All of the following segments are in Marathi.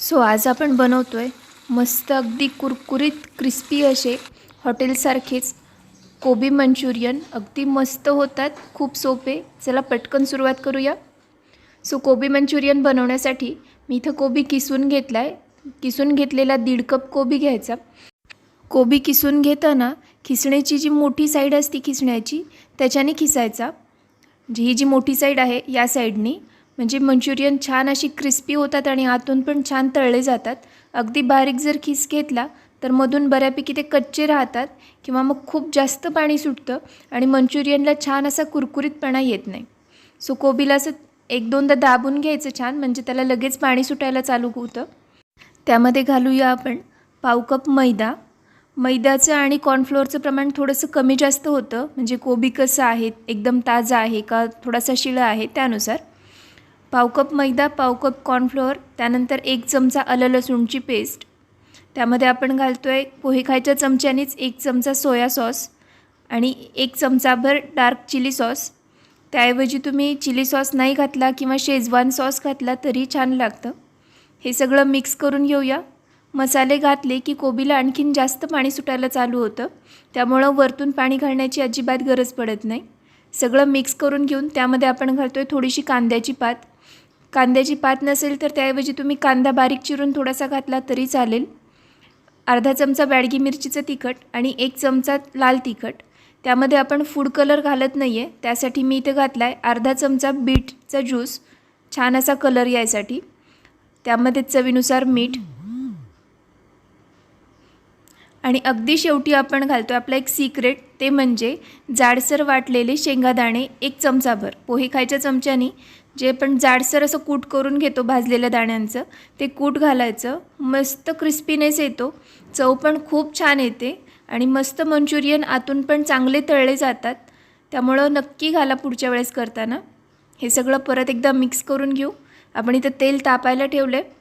सो आज आपण बनवतो आहे मस्त अगदी कुरकुरीत क्रिस्पी असे हॉटेलसारखेच कोबी मंचुरियन. अगदी मस्त होतात खूप सोपे. चला पटकन सुरुवात करूया. सो कोबी मंचुरियन बनवण्यासाठी मी इथं कोबी किसून घेतला आहे किसून घेतलेला दीड कप कोबी घ्यायचा. कोबी किसून घेताना खिसण्याची जी मोठी साईड असते खिसण्याची त्याच्याने खिसायचा. जी ही जी मोठी साईड आहे या साईडनी म्हणजे मंचुरियन छान अशी क्रिस्पी होतात आणि आतून पण छान तळले जातात. अगदी बारीक जर खिस घेतला तर मधून बऱ्यापैकी ते कच्चे राहतात किंवा मग खूप जास्त पाणी सुटतं आणि मंचुरियनला छान असा कुरकुरीतपणा येत नाही. सो कोबीला असं एक दोनदा दाबून घ्यायचं छान म्हणजे त्याला लगेच पाणी सुटायला चालू होतं. त्यामध्ये घालूया आपण पाव कप मैदा. मैद्याचं आणि कॉर्नफ्लोअरचं प्रमाण थोडंसं कमी जास्त होतं म्हणजे कोबी कसं आहे एकदम ताजा आहे का थोडासा शिळा आहे त्यानुसार. पाव कप मैदा पाव कप कॉर्नफ्लोअर त्यानंतर एक चमचा आलं लसूणची पेस्ट. त्यामध्ये आपण घालतो आहे पोहे खायच्या चमच्यानेच एक चमचा सोया सॉस आणि एक चमचाभर डार्क चिली सॉस. त्याऐवजी तुम्ही चिली सॉस नाही घातला किंवा शेजवान सॉस घातला तरी छान लागतं. हे सगळं मिक्स करून घेऊया. मसाले घातले की कोबीला आणखीन जास्त पाणी सुटायला चालू होतं. त्यामुळं वरतून पाणी घालण्याची अजिबात गरज पडत नाही. सगळं मिक्स करून घेऊन त्यामध्ये आपण घालतो आहे थोडीशी कांद्याची पात. कांद्याची पात नसेल तर त्याऐवजी तुम्ही कांदा बारीक चिरून थोडासा घातला तरी चालेल. अर्धा चमचा बॅडगी मिरचीचं तिखट आणि एक चमचा लाल तिखट. त्यामध्ये आपण फूड कलर घालत नाही आहे त्यासाठी मी इथं घातला आहे अर्धा चमचा बीटचा ज्यूस छान असा कलर यायसाठी. त्यामध्ये चवीनुसार मीठ आणि अगदी शेवटी आपण घालतो आपला एक सिक्रेट ते म्हणजे जाडसर वाटलेले शेंगादाणे एक चमचाभर. पोहे खायच्या चमच्यानी जे पण जाडसर असं कूट करून घेतो भाजलेल्या दाण्यांचं ते कूट घालायचं. मस्त क्रिस्पीनेस येतो. चव पण खूप छान येते आणि मस्त मंचुरियन आतून पण चांगले तळले जातात. त्यामुळं नक्की घाला पुढच्या वेळेस करताना. हे सगळं परत एकदा मिक्स करून घेऊ. आपण इथं तेल तापायला ठेवलं आहे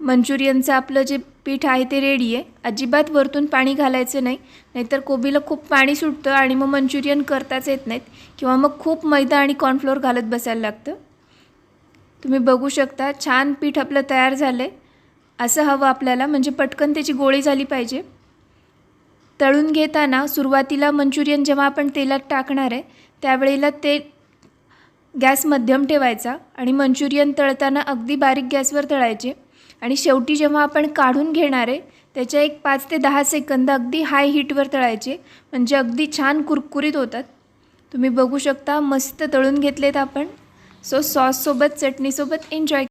मंचुरियनचं आपलं जे पीठ आहे ते रेडी आहे. अजिबात वरतून पाणी घालायचं नाही. नाहीतर कोबीला खूप पाणी सुटतं आणि मग मंचुरियन करताच येत नाहीत. किंवा मग खूप मैदा आणि कॉर्नफ्लोअर घालत बसायला लागतं. तुम्ही बघू शकता छान पीठ आपलं तयार झालं आहे असं हवं आपल्याला. म्हणजे पटकन त्याची गोळी झाली पाहिजे. तळून घेताना सुरुवातीला मंचुरियन जेव्हा आपण तेलात टाकणार आहे त्यावेळेला ते गॅस मध्यम ठेवायचा आणि मंचुरियन तळताना अगदी बारीक गॅसवर तळायचे. आणि शेवटी जेव्हा आपण काढून घेणार आहे त्याच्या एक पाच ते दहा सेकंद अगदी हाय हीटवर तळायचे म्हणजे अगदी छान कुरकुरीत होतात. तुम्ही बघू शकता मस्त तळून घेतलेत आपण. So सॉससोबत चटणीसोबत enjoy